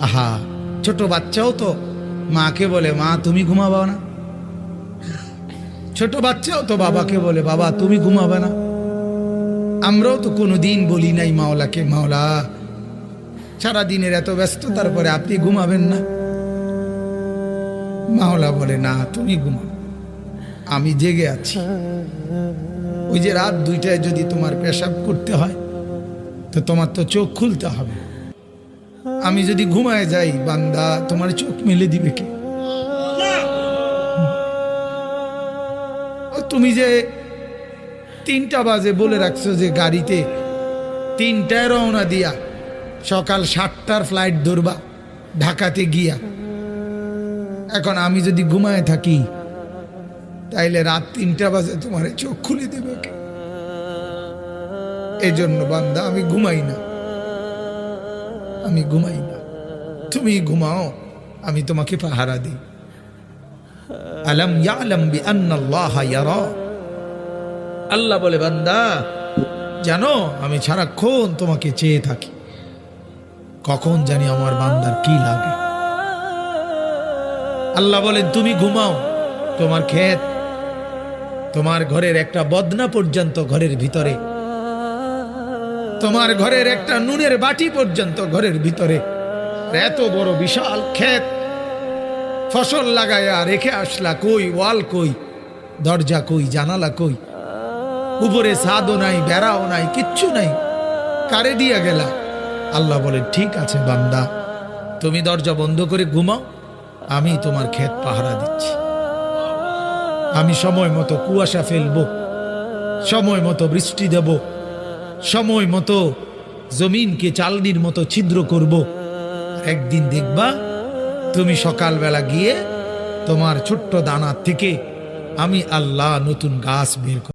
আহা, ছোট বাচ্চাও তো। মাকে বলে, মা, তুমি ঘুমাবা না? ছোট বাচ্চাও তো বাবাকে বলে, বাবা, তুমি ঘুমাবে না? আমরাও তো কোনো দিন বলি নাই, মাওলাকে, মাওলা। সারা দিনের এত ব্যস্ত, তারপরে আপনি ঘুমাবেন না। মাওলা বলে, না, তুমি ঘুমাও আমি জেগে আছি। ওই যে রাত দুইটায় যদি তোমার পেশাব করতে হয়, তো তোমার তো চোখ খুলতে হবে। আমি যদি ঘুমায় যাই বান্দা তোমার চোখ মেলে দিবে কে? তুমি যে তিনটা বাজে বলে রাখছো যে গাড়িতে তিনটায় রওনা দিয়া সকাল সাতটার ফ্লাইট ধরবা ঢাকাতে গিয়া। এখন আমি যদি ঘুমায় থাকি তাইলে রাত তিনটা বাজে তোমার চোখ খুলে দেবে কে? এই জন্য বান্দা আমি ঘুমাই না। আমি ঘুমাই না। তুমি ঘুমাও, আমি তোমাকে পাহারা দিই। আলম ইয়ালাম বি আন্নাল্লাহ ইয়ারা। আল্লাহ বলে, বান্দা, জানো, আমি সারাক্ষণ তোমাকে চেয়ে থাকি। কখন জানি আমার বান্দার কি লাগে। আল্লাহ বলেন, তুমি ঘুমাও, তোমার ক্ষেত, তোমার ঘরের একটা বদনা পর্যন্ত ঘরের ভিতরে তোমার ঘরের একটা নুনের বাটি পর্যন্ত ঘরের ভিতরে। এত বড় বিশাল ক্ষেত। ফসল লাগায়া রেখে আসলা কই, ওয়াল কই, দরজা কই, জানালা কই? উপরে ছাদও নাই, বেড়াও নাই, কিচ্ছু নাই। কারে দিয়া গেলা? আল্লাহ বলে, ঠিক আছে বান্দা, তুমি দরজা বন্ধ করে ঘুমাও, আমি তোমার ক্ষেত পাহারা দিচ্ছি। আমি সময় মতো কুয়াশা ফেলব, সময় মতো বৃষ্টি দেব সময় মতো জমিনকে চালনির মতো ছিদ্র করব। একদিন দেখবা তুমি সকালবেলা গিয়ে তোমার ছোট্ট দানার থেকে আমি আল্লাহ নতুন গাছ বের